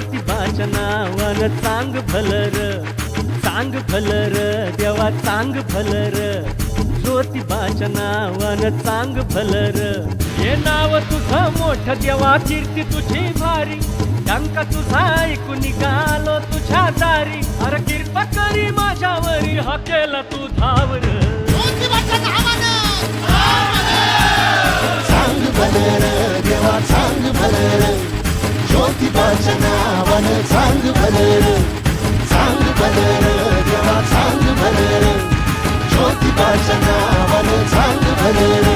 ज्योतिबाच्या नावानं चांग भलर. चांग भलर देवा चांग भलर. ज्योतिबाच्या नावानं चांग भलर. हे नाव तुझं मोठं देवा कीर्ती तुझी भारी. टंका तुझा ऐकून निघालो तुझ्या दारी. अरे कृपा करी माझ्यावरी हा केला तू धावर. सांग भलर देवा सांग भलर. ज्योतिबाच्या नावानं सांग भलर सांग भलर देवा सांग भलर ज्योतिबाच्या नावानं सांग भलर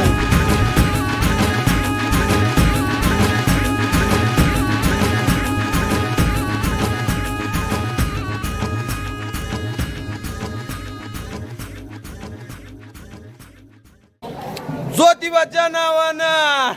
ज्योतिबाच्या नावानं